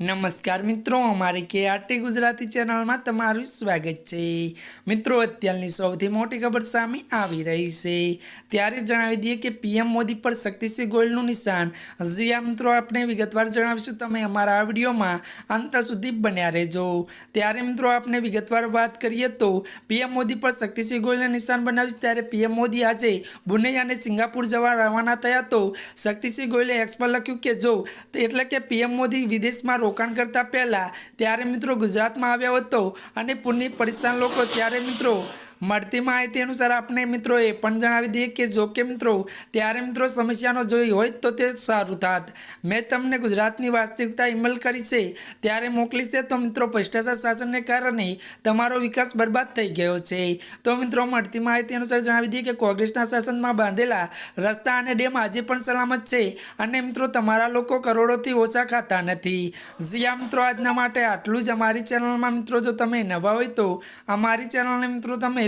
નમસ્કાર મિત્રો, અમારી કે આરટી ગુજરાતી ચેનલમાં તમારું સ્વાગત છે. મિત્રો, અત્યારની સૌથી મોટી ખબર સામે આવી રહી છે. ત્યારે જણાવી દઈએ કે પીએમ મોદી પર શક્તિસિંહ ગોયલનું નિશાન. હજી આ મિત્રો, આપણે વિગતવાર જણાવીશું. તમે અમારા આ વિડીયોમાં અંત સુધી બન્યા રહેજો. ત્યારે, મિત્રો, આપણે વિગતવાર વાત કરીએ તો પીએમ મોદી પર શક્તિસિંહ ગોયલને નિશાન બનાવ્યું ત્યારે પીએમ મોદી આજે બુને અને સિંગાપુર જવા રવાના થયા તો શક્તિસિંહ ગોયલે એક્સ લખ્યું કે જો, એટલે કે પીએમ મોદી વિદેશમાં રોકાણ કરતા પહેલાં ત્યારે મિત્રો ગુજરાતમાં આવ્યા હતો અને પૂરની પરિસ્થાન લોકો ત્યારે મિત્રો મળતી માહિતી અનુસાર આપણે મિત્રો એ પણ જણાવી દઈએ કે જો કે મિત્રો, ત્યારે મિત્રો સમસ્યાનો જોઈ હોય તો તે સારું થાત. મેં તમને ગુજરાતની વાસ્તવિકતા ઈમેલ કરી છે. ત્યારે મોકલી છે તો મિત્રો ભ્રષ્ટાચાર શાસનને કારણે તમારો વિકાસ બરબાદ થઈ ગયો છે. તો મિત્રો મળતી માહિતી અનુસાર જણાવી દઈએ કે કોંગ્રેસના શાસનમાં બાંધેલા રસ્તા અને ડેમ આજે પણ સલામત છે અને મિત્રો તમારા લોકો કરોડોથી ઓછા ખાતા નથી. જ્યાં મિત્રો, આજના માટે આટલું જ અમારી ચેનલમાં મિત્રો જો તમે નવા હોય તો અમારી ચેનલને મિત્રો તમે